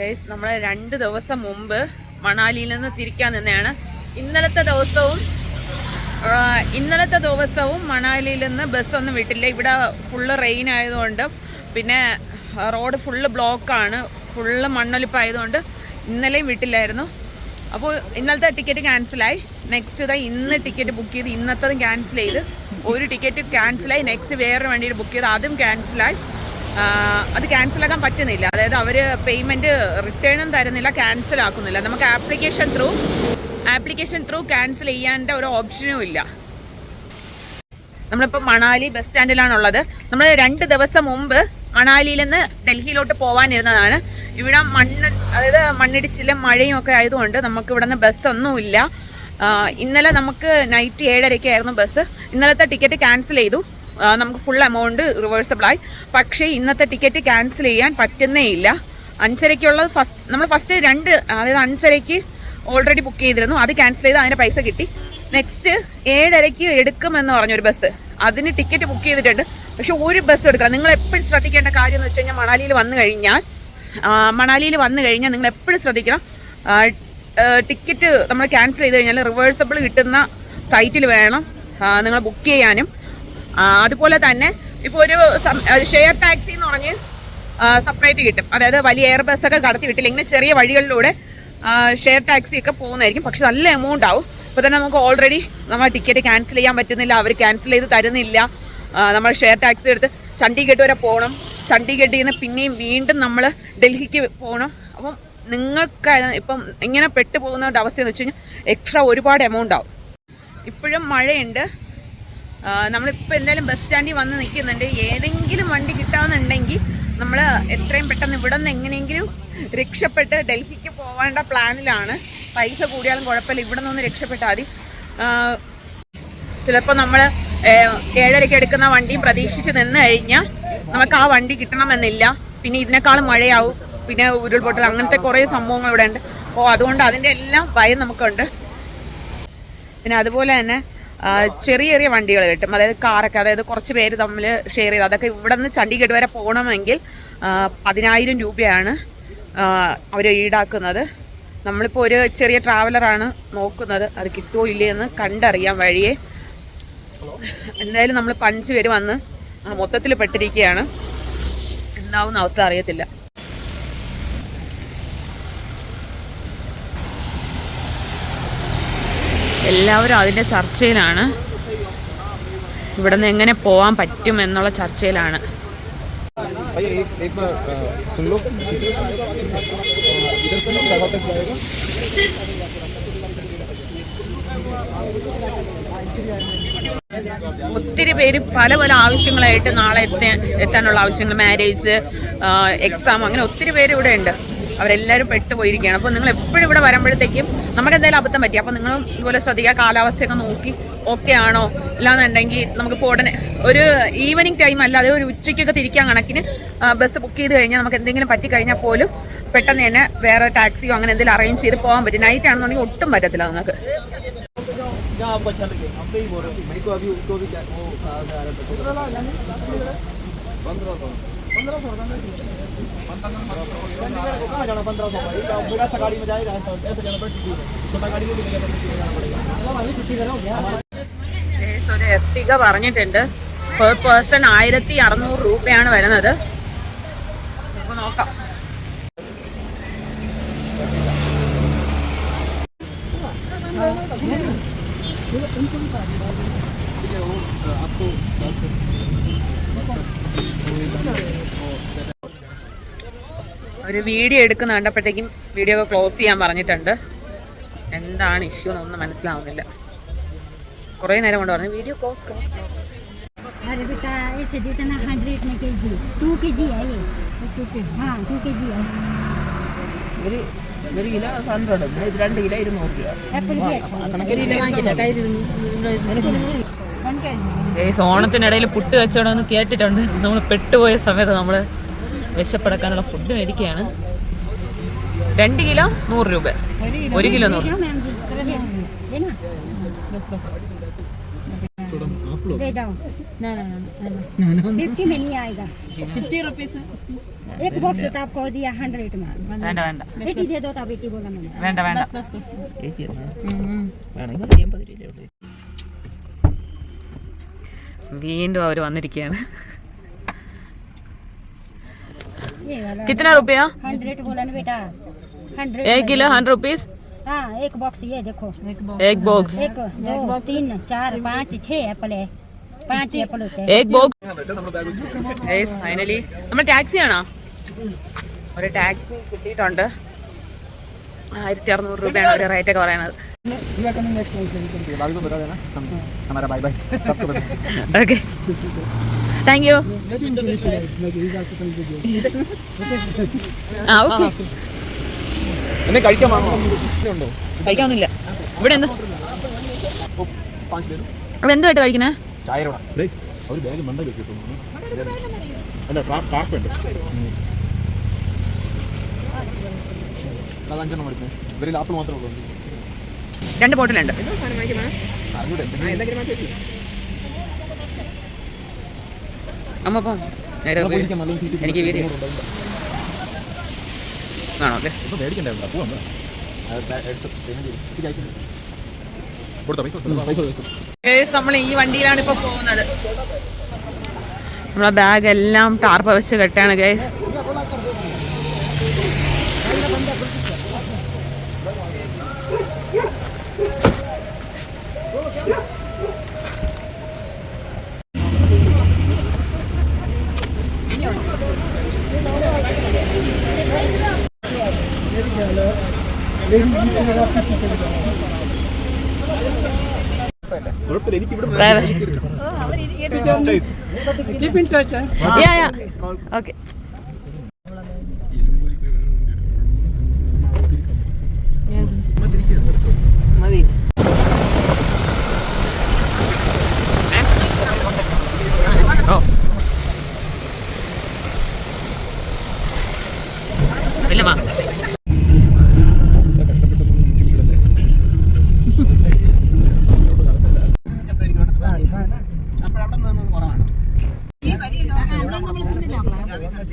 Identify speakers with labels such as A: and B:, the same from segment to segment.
A: Guys നമ്മൾ രണ്ട് ദിവസം മുമ്പ് മണാലിയിൽ നിന്ന് തിരിക്കാൻ നിന്നെയാണ് ഇന്നലത്തെ ദിവസവും ഇന്നലത്തെ ദിവസവും മണാലിയിൽ നിന്ന് ബസ്സൊന്നും വിട്ടില്ല. ഇവിടെ ഫുള്ള് റെയിൻ ആയതുകൊണ്ട് പിന്നെ റോഡ് ഫുള്ള് ബ്ലോക്കാണ് ഫുള്ള് മണ്ണൊലിപ്പായതുകൊണ്ട് ഇന്നലെയും വിട്ടില്ലായിരുന്നു. അപ്പോൾ ഇന്നലത്തെ ടിക്കറ്റ് ക്യാൻസലായി നെക്സ്റ്റ് ഇതാ ഇന്ന് ടിക്കറ്റ് ബുക്ക് ചെയ്ത് ഇന്നത്തതും ക്യാൻസൽ ചെയ്ത്. ഒരു ടിക്കറ്റ് ക്യാൻസലായി നെക്സ്റ്റ് വേറെ വണ്ടിയിൽ ബുക്ക് ചെയ്ത് അതും ക്യാൻസലായി അത് ക്യാൻസൽ ആക്കാൻ പറ്റുന്നില്ല. അതായത് അവർ പേയ്മെന്റ് റിട്ടേണും തരുന്നില്ല ക്യാൻസൽ ആക്കുന്നില്ല. നമുക്ക് application through application through cancel ചെയ്യാന്റെ ഒരു ഓപ്ഷനും ഇല്ല. നമ്മളിപ്പോൾ മണാലി ബസ് സ്റ്റാൻഡിലാണുള്ളത് നമ്മൾ രണ്ട് ദിവസം മുമ്പ് മണാലിയിൽ നിന്ന് ഡൽഹിയിലോട്ട് പോകാനിരുന്നതാണ് ഇവിടെ മണ്ണ് അതായത് മണ്ണിടിച്ചിലും മഴയും ഒക്കെ ആയതുകൊണ്ട് നമുക്ക് ഇവിടെ നിന്ന് ബസ്സൊന്നുമില്ല ഇന്നലെ നമുക്ക് നൈറ്റ് ഏഴരയ്ക്കായിരുന്നു ബസ് ഇന്നലത്തെ ടിക്കറ്റ് ക്യാൻസൽ ചെയ്തു. നമുക്ക് ഫുൾ എമൗണ്ട് റിവേഴ്സബിൾ ആയി. പക്ഷേ ഇന്നത്തെ ടിക്കറ്റ് ക്യാൻസൽ ചെയ്യാൻ പറ്റുന്നേ ഇല്ല. അഞ്ചരയ്ക്കുള്ളത് ഫസ്റ്റ് നമ്മൾ ഫസ്റ്റ് രണ്ട് അതായത് അഞ്ചരയ്ക്ക് ഓൾറെഡി ബുക്ക് ചെയ്തിരുന്നു. അത് ക്യാൻസൽ ചെയ്ത് അതിന്റെ പൈസ കിട്ടി. നെക്സ്റ്റ് ഏഴരയ്ക്ക് എടുക്കുമെന്ന് പറഞ്ഞൊരു ബസ് അതിന് ടിക്കറ്റ് ബുക്ക് ചെയ്തിട്ടുണ്ട്. പക്ഷെ ഒരു ബസ് എടുക്കണം. നിങ്ങൾ എപ്പോഴും ശ്രദ്ധിക്കേണ്ട കാര്യം എന്ന് വെച്ച് കഴിഞ്ഞാൽ മണാലിയിൽ വന്നു കഴിഞ്ഞാൽ മണാലിയിൽ വന്നു കഴിഞ്ഞാൽ നിങ്ങൾ എപ്പോഴും ശ്രദ്ധിക്കണം. ടിക്കറ്റ് നമ്മൾ ക്യാൻസൽ ചെയ്ത് കഴിഞ്ഞാൽ റിവേഴ്സബിൾ കിട്ടുന്ന സൈറ്റിൽ വേണം നിങ്ങൾ ബുക്ക് ചെയ്യാനും. അതുപോലെ തന്നെ ഇപ്പോൾ ഒരു ഷെയർ ടാക്സി എന്ന് പറഞ്ഞ് സെപ്പറേറ്റ് കിട്ടും. അതായത് വലിയ എയർ ബസ്സൊക്കെ കടത്തി വിട്ടില്ല. ഇങ്ങനെ ചെറിയ വഴികളിലൂടെ ഷെയർ ടാക്സി ഒക്കെ പോകുന്നതായിരിക്കും. പക്ഷെ നല്ല എമൗണ്ട് ആവും. ഇപ്പോൾ തന്നെ നമുക്ക് ഓൾറെഡി നമ്മൾ ടിക്കറ്റ് ക്യാൻസൽ ചെയ്യാൻ പറ്റുന്നില്ല. അവർ ക്യാൻസൽ ചെയ്ത് തരുന്നില്ല. നമ്മൾ ഷെയർ ടാക്സി എടുത്ത് ചണ്ഡീഗഡ് വരെ പോകണം. ചണ്ഡീഗഡിൽ നിന്ന് പിന്നെയും വീണ്ടും നമ്മൾ ഡൽഹിക്ക് പോകണം. അപ്പം നിങ്ങൾക്ക് ഇപ്പം ഇങ്ങനെ പെട്ടു പോകുന്ന അവസ്ഥ എന്ന് വെച്ച് കഴിഞ്ഞാൽ എക്സ്ട്രാ ഒരുപാട് എമൗണ്ട് ആവും. ഇപ്പോഴും മഴയുണ്ട്. നമ്മളിപ്പോൾ എന്തായാലും ബസ് സ്റ്റാൻഡിൽ വന്ന് നിൽക്കുന്നുണ്ട്. ഏതെങ്കിലും വണ്ടി കിട്ടാമെന്നുണ്ടെങ്കിൽ നമ്മൾ എത്രയും പെട്ടെന്ന് ഇവിടെ നിന്ന് എങ്ങനെയെങ്കിലും രക്ഷപ്പെട്ട് ഡൽഹിക്ക് പോകേണ്ട പ്ലാനിലാണ്. പൈസ കൂടിയാലും കുഴപ്പമില്ല. ഇവിടെ നിന്ന് രക്ഷപ്പെട്ടാൽ മതി. ചിലപ്പോൾ നമ്മൾ ഏഴരയ്ക്ക് എടുക്കുന്ന വണ്ടിയും പ്രതീക്ഷിച്ച് നിന്ന് കഴിഞ്ഞാൽ നമുക്ക് ആ വണ്ടി കിട്ടണമെന്നില്ല. പിന്നെ ഇതിനേക്കാളും മഴയാവും. പിന്നെ ഉരുൾപൊട്ടൽ അങ്ങനത്തെ കുറേ സംഭവങ്ങൾ ഇവിടെ ഉണ്ട് അപ്പോൾ അതുകൊണ്ട് അതിന്റെ എല്ലാം ഭയം നമുക്കുണ്ട്. പിന്നെ അതുപോലെ തന്നെ ചെറിയ ചെറിയ വണ്ടികൾ കിട്ടും. അതായത് കാറൊക്കെ അതായത് കുറച്ച് പേര് തമ്മിൽ ഷെയർ ചെയ്ത് അതൊക്കെ ഇവിടെ നിന്ന് ചണ്ഡീഗഡ് വരെ പോകണമെങ്കിൽ പതിനായിരം രൂപയാണ് അവർ ഈടാക്കുന്നത്. നമ്മളിപ്പോൾ ഒരു ചെറിയ ട്രാവലറാണ് നോക്കുന്നത്. അത് കിട്ടുമോ ഇല്ലേ എന്ന് കണ്ടറിയാം വഴിയെ. എന്തായാലും നമ്മൾ പഞ്ച് പേര് വന്ന് മൊത്തത്തിൽ പെട്ടിരിക്കുകയാണ്. എന്താവുന്ന അവസ്ഥ അറിയത്തില്ല. എല്ലാവരും അതിന്റെ ചർച്ചയിലാണ്. ഇവിടെ നിന്ന് എങ്ങനെ പോകാൻ പറ്റും എന്നുള്ള ചർച്ചയിലാണ്. ഒത്തിരി പേര് പല പല ആവശ്യങ്ങളായിട്ട് നാളെ എത്താൻ എത്താനുള്ള ആവശ്യങ്ങൾ മാരേജ് എക്സാം അങ്ങനെ ഒത്തിരി പേര് ഇവിടെ ഉണ്ട്. അവരെല്ലാവരും പെട്ടുപോയിരിക്കുകയാണ്. അപ്പോൾ നിങ്ങൾ എപ്പോഴും ഇവിടെ വരുമ്പോഴത്തേക്കും നമുക്ക് എന്തായാലും അബദ്ധം പറ്റി അപ്പോൾ നിങ്ങളും ഇതുപോലെ ശ്രദ്ധിക്കുക കാലാവസ്ഥയൊക്കെ നോക്കി ഓക്കെ ആണോ ഇല്ലാന്നുണ്ടെങ്കിൽ നമുക്കിപ്പോൾ ഉടനെ ഒരു ഈവനിങ് ടൈം അല്ലാതെ ഒരു ഉച്ചയ്ക്കൊക്കെ തിരിക്കാൻ കണക്കിന് ബസ് ബുക്ക് ചെയ്ത് കഴിഞ്ഞാൽ നമുക്ക് എന്തെങ്കിലും പറ്റി കഴിഞ്ഞാൽ പോലും പെട്ടെന്ന് തന്നെ വേറെ ടാക്സിയോ അങ്ങനെ എന്തെങ്കിലും അറേഞ്ച് ചെയ്ത് പോകാൻ പറ്റും നൈറ്റ് ആണെന്നുണ്ടെങ്കിൽ ഒട്ടും പറ്റത്തില്ല നിങ്ങൾക്ക്
B: क्या आपको अच्छा लगे हम ही बोल रहे हैं मेरे को अभी उसको भी क्या वो कहा जा रहा था पंद्रह सौ पंद्रह सौ कहाँ जाना पंद्रह सौ भाई क्या मेरा सा गाड़ी में जाएगा ऐसा ऐसे जाना पड़ेगा छोटा गाड़ी में भी नहीं जाना पड़ेगा भाई छुट्टी करो क्या
A: കേസ് ഒരു എർട്ടിക പറഞ്ഞിട്ടുണ്ട് പെർ പേഴ്സൺ ആയിരത്തി അറുന്നൂറ് രൂപയാണ് വരുന്നത് നമുക്ക് നോക്കാം ഒരു വീഡിയോ എടുക്കുന്ന കണ്ടപ്പോഴത്തേക്കും വീഡിയോ ഒക്കെ ക്ലോസ് ചെയ്യാൻ പറഞ്ഞിട്ടുണ്ട് എന്താണ് ഇഷ്യൂ എന്നൊന്നും മനസ്സിലാവുന്നില്ല കുറേ നേരം കൊണ്ട് പറഞ്ഞു വീഡിയോ ക്ലോസ് ക്ലോസ് ക്ലോസ്
C: अरे बेटा ऐसे जितना हंड्रेड में के जी टू के जी है ये टू के हाँ टू के जी है
A: ഒരു ഒരു കിലോ ഹൺഡ്രഡ് ഇത് രണ്ട് കിലോ ഇരുന്നൂറ് രൂപ
C: एप्पल भी अच्छा
A: ഒരു കിലോ വാങ്ങിക്കില്ല
C: वन के
A: ഏസ് ഓണത്തിനിടയിൽ പുട്ട് കച്ചവടം എന്ന് കേട്ടിട്ടുണ്ട് നമ്മൾ പെട്ടുപോയ സമയത്ത് നമ്മൾ വിശപ്പടക്കാനുള്ള ഫുഡ് മേടിക്കുകയാണ്. രണ്ട് കിലോ നൂറ് രൂപ. ഒരു കിലോ നൂറ്. വീണ്ടും അവർ വന്നിരിക്കുകയാണ്.
C: ये वाला
A: കിത്തന റുപ്യ
C: हंड्रेड बोला ना बेटा हंड्रेड
A: एक किलो हंड्रेड रुपीस
C: हाँ एक बॉक्स ये देखो
A: एक बॉक्स
C: एक दो तीन चार पाँच छः एप्पल है पाँच एप्पल होते हैं
A: एक बॉक्स
B: നമ്മുടെ ബാഗ് വെച്ച്
A: ഫൈനലി നമ്മൾ ടാക്സി ആണോ ഒരു ടാക്സി കിട്ടിയിട്ടുണ്ട് ആയിരത്തി അറുന്നൂറ് രൂപയാണ് ഒരു റേറ്റ് ഒക്കെ പറയുന്നത്. ഓക്കെ താങ്ക് യു ആ ഓക്കെ
B: എന്നെ കഴിക്കാൻ ഉണ്ടോ
A: ഇവിടെ എന്താ? അതെന്തുമായിട്ട് കഴിക്കണേ
B: ചായ ഒരു ബാഗ് മണ്ടയിൽ വെച്ചിട്ടുണ്ട്. അല്ല ഉണ്ട് അത് അഞ്ചെണ്ണം എടുക്കുന്നത് ഇവരിൽ ആപ്പിൾ മാത്രമേ ഉള്ളൂ.
A: രണ്ട് ബോട്ടിലുണ്ട്.
B: ഉണ്ട്
A: അമ്മ അപ്പം നേരെ. എനിക്ക് ആണോ? നമ്മൾ ഈ വണ്ടിയിലാണ് ഇപ്പൊ പോകുന്നത്. നമ്മളെ ബാഗ് എല്ലാം ടാർപ്പ വെച്ച് കെട്ടാണ് ഗൈസ്.
B: കുഴപ്പമില്ല. എനിക്ക് ഇവിടെ
A: ഓക്കെ ഞാൻ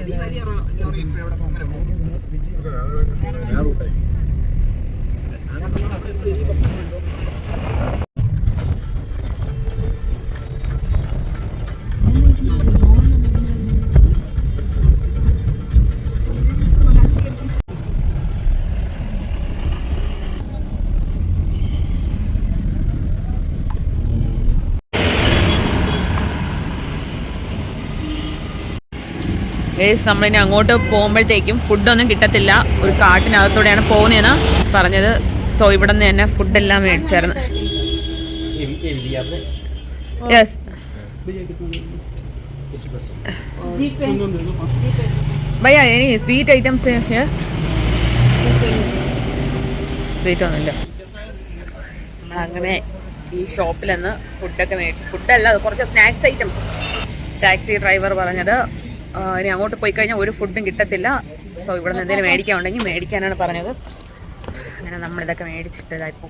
A: ഗേസ് നമ്മളിനി അങ്ങോട്ട് പോകുമ്പോഴത്തേക്കും ഫുഡൊന്നും കിട്ടത്തില്ല. ഒരു കാട്ടിനകത്തൂടെയാണ് പോകുന്നതെന്ന് പറഞ്ഞത്. സോ ഇവിടെ നിന്ന് തന്നെ ഫുഡെല്ലാം മേടിച്ചായിരുന്നു. യെസ് ഭയ്യ ഇനി സ്വീറ്റ് ഐറ്റംസ് സ്വീറ്റ് ഒന്നുമില്ല. നമ്മളങ്ങനെ ഈ ഷോപ്പിൽ നിന്ന് ഫുഡൊക്കെ മേടിച്ചു. ഫുഡല്ല കുറച്ച് സ്നാക്സ് ഐറ്റംസ് ടാക്സി ഡ്രൈവർ പറഞ്ഞത്. ഇനി അങ്ങോട്ട് പോയി കഴിഞ്ഞാൽ ഒരു ഫുഡും കിട്ടത്തില്ല. സോ ഇവിടെ നിന്ന് എന്തെങ്കിലും മേടിക്കാൻ ഉണ്ടെങ്കിൽ മേടിക്കാനാണ് പറഞ്ഞത്. അങ്ങനെ നമ്മളിതൊക്കെ മേടിച്ചിട്ട് ഇതാ ഇപ്പോൾ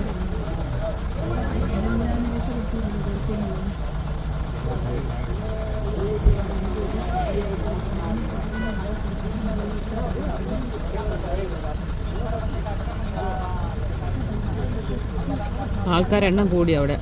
A: ആൾക്കാരെണ്ണം കൂടി അവിടെ.